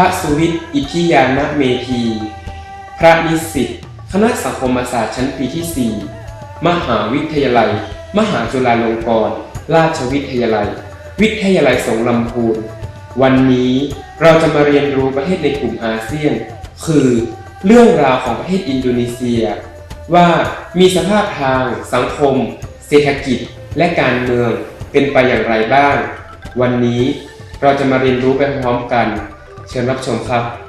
พระสุวิทย์อิทธิยานเมธี พระนิสิต คณะสังคมศาสตร์ชั้นปีที่ 4 มหาวิทยาลัย มหาจุฬาลงกรณราชวิทยาลัย วิทยาลัยสงลำพูน วันนี้เราจะมาเรียนรู้ประเทศในกลุ่มอาเซียน คือ เรื่องราวของประเทศอินโดนีเซีย ว่ามีสภาพทาง สังคม เศรษฐกิจ และการเมืองเป็นไปอย่างไรบ้าง วันนี้เราจะมาเรียนรู้ไปพร้อมกัน เชิญรับชมครับ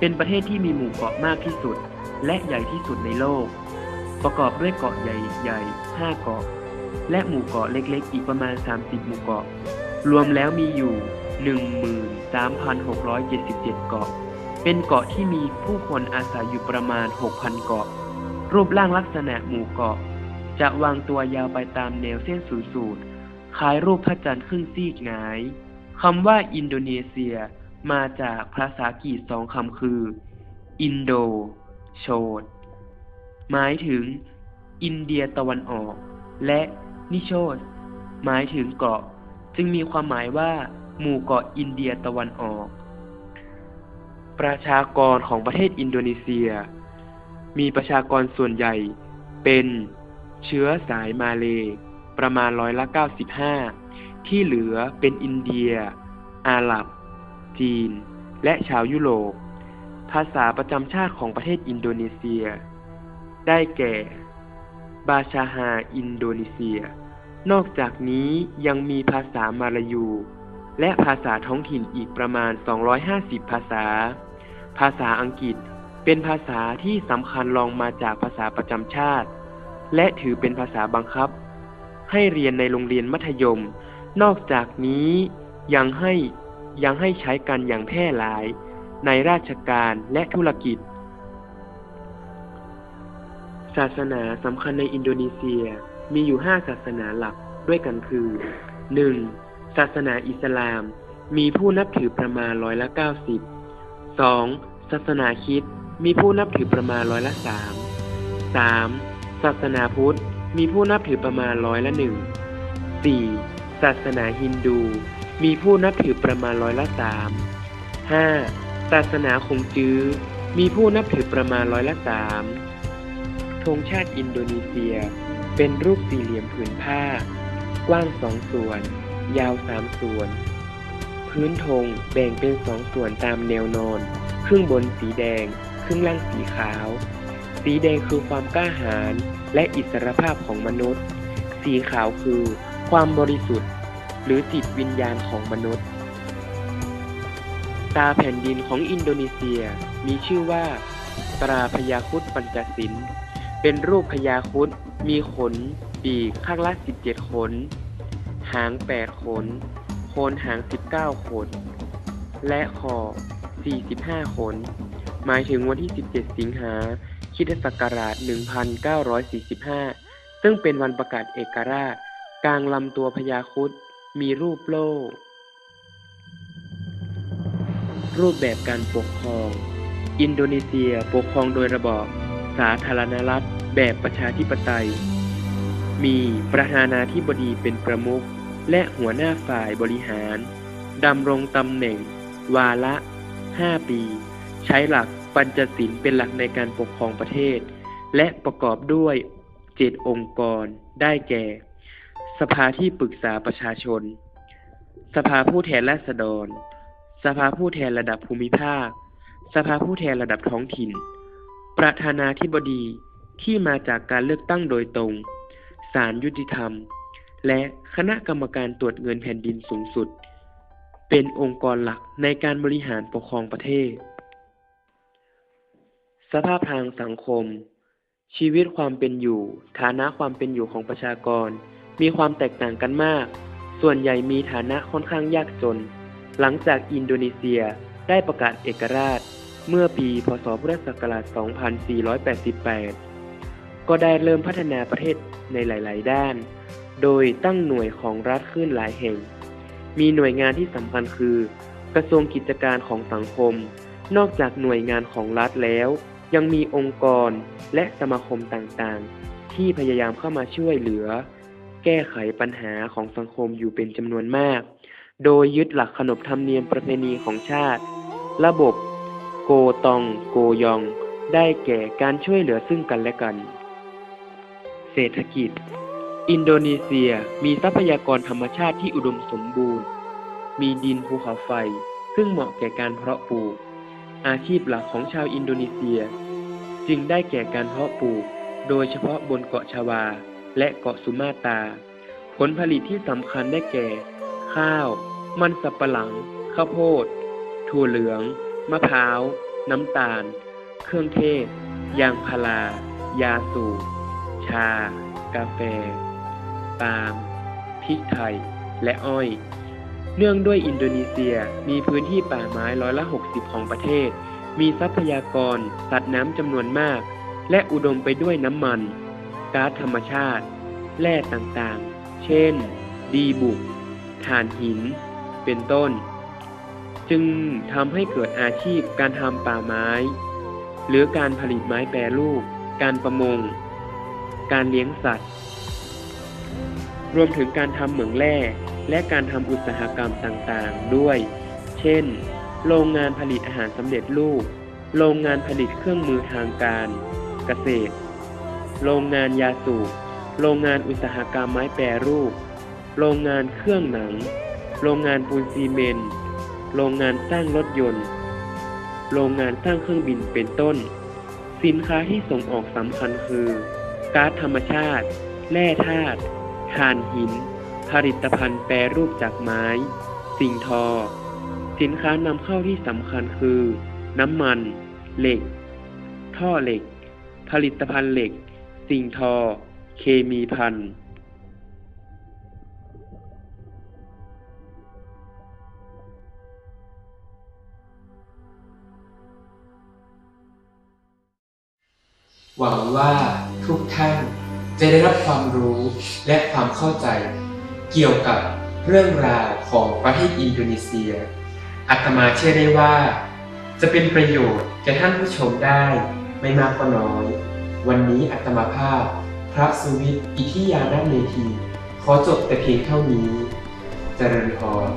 เป็นประเทศที่มีหมู่เกาะมากที่สุด และใหญ่ที่สุดในโลก ประกอบด้วยเกาะใหญ่ๆ 5 เกาะ และหมู่เกาะเล็กๆ อีกประมาณ 30 หมู่เกาะ รวมแล้วมีอยู่ 13,677 เกาะ เป็นเกาะที่มีผู้คนอาศัยอยู่ประมาณ 6,000 เกาะ รูปร่างลักษณะหมู่เกาะ จะวางตัวยาวไปตามแนวเส้นศูนย์สูตรคล้ายรูปพระจันทร์ครึ่งซีกหงายคำว่าอินโดนีเซีย มาจากภาษากรีกสองคำคือ อินโด โชดหมายถึง อินเดียตะวันออก และนิโชดหมายถึงเกาะ จึงมีความหมายว่า หมู่เกาะอินเดียตะวันออก ประชากรของประเทศอินโดนีเซีย มีประชากรส่วนใหญ่เป็นเชื้อสายมาเลยประมาณร้อยละ 95 ที่เหลือเป็นอินเดีย อาหรับ จีน และชาวยุโรป ภาษาประจำชาติของประเทศอินโดนีเซีย ได้แก่ บาชาฮาอินโดนีเซีย นอกจากนี้ยังมีภาษามาลายู และภาษาท้องถิ่นอีกประมาณ 250 ภาษา ภาษาอังกฤษเป็นภาษาที่สำคัญรองมาจากภาษาประจำชาติ และถือเป็นภาษาบังคับ ให้เรียนในโรงเรียนมัธยม นอกจากนี้ยังให้ ยังให้ใช้กันอย่างแพร่หลาย ในราชการและธุรกิจ ศาสนาสำคัญในอินโดนีเซียมีอยู่ 5 ศาสนาหลักด้วยกันคือ 1. ศาสนาอิสลาม มีผู้นับถือประมาณร้อยละ 90 2. ศาสนาคิดมีผู้นับถือประมาณร้อยละ 3 3. ศาสนาพุทธ มีผู้นับถือประมาณร้อยละหนึ่ง 4. ศาสนาฮินดู มีผู้นับถือประมาณร้อยละสาม 5. ศาสนาคงจื้อ มีผู้นับถือประมาณร้อยละสามธงชาติอินโดนีเซีย เป็นรูปสี่เหลี่ยมผืนผ้า กว้างสองส่วน ยาวสามส่วน พื้นธงแบ่งเป็นสองส่วนตามแนวนอน ครึ่งบนสีแดง ครึ่งล่างสีขาว สีแดงคือความกล้าหาญและอิสรภาพของมนุษย์ สีขาวคือความบริสุทธิ์ หรือจิตวิญญาณของมนุษย์ ตาแผ่นดินของอินโดนีเซียมีชื่อว่า ตราพญาคุดปัญจสินเป็นรูปพญาคุดมีขน ปีกข้างละ 17 ขน หาง 8 ขน โคนหาง 19 ขน และคอ 45 ขน หมายถึงวันที่ 17 สิงหาคริสตศักราช 1945 ซึ่งเป็นวันประกาศเอกราช กลางลำตัวพญาคุด มีรูปโล่ รูปแบบการปกครอง อินโดนีเซียปกครองโดยระบอบสาธารณรัฐแบบประชาธิปไตย มีประธานาธิบดีเป็นประมุขและหัวหน้าฝ่ายบริหาร ดำรงตำแหน่ง วาระ 5 ปี ใช้หลักปัญจศีลเป็นหลักในการปกครองประเทศ และประกอบด้วยเจ็ดองค์กรได้แก่ สภาที่ปรึกษาประชาชน สภาผู้แทนราษฎร สภาผู้แทนระดับภูมิภาค สภาผู้แทนระดับท้องถิ่น ประธานาธิบดีที่มาจากการเลือกตั้งโดยตรง ศาลยุติธรรม และคณะกรรมการตรวจเงินแผ่นดินสูงสุด เป็นองค์กรหลักในการบริหารปกครองประเทศ สภาพทางสังคม ชีวิตความเป็นอยู่ ฐานะความเป็นอยู่ของประชากร มีความแตกต่างกันมาก ส่วนใหญ่มีฐานะค่อนข้างยากจน หลังจากอินโดนีเซียได้ประกาศเอกราช เมื่อปี พศ พุทธศักราช 2488 ก็ได้เริ่มพัฒนาประเทศในหลาย ๆ ด้าน โดยตั้งหน่วยของรัฐขึ้นหลายแห่ง มีหน่วยงานที่สำคัญคือ กระทรวงกิจการของสังคม นอกจากหน่วยงานของรัฐแล้ว ยังมีองค์กรและสมาคมต่าง ๆ ที่พยายามเข้ามาช่วยเหลือ แก้ไขปัญหาของสังคมอยู่เป็นจำนวนมาก โดยยึดหลักขนบธรรมเนียมประเพณีของชาติ ระบบโกตองโกยอง ได้แก่การช่วยเหลือซึ่งกันและกัน เศรษฐกิจ อินโดนีเซียมีทรัพยากรธรรมชาติที่อุดมสมบูรณ์ มีดินภูเขาไฟ ซึ่งเหมาะแก่การเพาะปลูก อาชีพหลักของชาวอินโดนีเซีย จึงได้แก่การเพาะปลูก โดยเฉพาะบนเกาะชาวา และเกาะสุมาตา ผลผลิตที่สำคัญได้แก่ ข้าว มันสับปะหลัง ข้าวโพด ถั่วเหลือง มะพร้าว น้ำตาล เครื่องเทศ ยางพารา ยาสูบ ชา กาแฟ ปาล์ม พริกไทย และอ้อย เนื่องด้วยอินโดนีเซียมีพื้นที่ป่าไม้ร้อยละ 60 ของประเทศ มีทรัพยากร สัตว์น้ำจำนวนมาก และอุดมไปด้วยน้ำมัน ก๊าซธรรมชาติ แร่ต่างๆ เช่น ดีบุกถ่านหิน เป็นต้น จึงทำให้เกิดอาชีพการทำป่าไม้ หรือการผลิตไม้แปรรูป การประมง การเลี้ยงสัตว์ รวมถึงการทำเหมืองแร่และการทำอุตสาหกรรมต่างๆ ด้วย เช่น โรงงานผลิตอาหารสำเร็จรูป โรงงานผลิตเครื่องมือทางการ เกษตร โรงงานยาสูบ โรงงานอุตสาหกรรมไม้แปรรูป โรงงานเครื่องหนัง โรงงานปูนซีเมนต์ โรงงานสร้างรถยนต์ โรงงานสร้างเครื่องบินเป็นต้น สินค้าที่ส่งออกสำคัญคือ ก๊าซธรรมชาติ แร่ธาตุถ่านหิน ผลิตภัณฑ์แปรรูปจากไม้ สิ่งทอ สินค้านำเข้าที่สำคัญคือ น้ำมัน เหล็ก ท่อเหล็ก ผลิตภัณฑ์เหล็ก สิงทอ เคมีพันหวังว่าทุกท่านจะได้รับความรู้และความเข้าใจ เกี่ยวกับเรื่องราวของประเทศอินโดนีเซีย อาตมาเชื่อได้ว่า จะเป็นประโยชน์แก่ท่านผู้ชมได้ไม่มากก็น้อย วันนี้อัตมาภาพ พระสุวิทย์อิทิยานเมธี ขอจบแต่เพียงเท่านี้ เจริญพร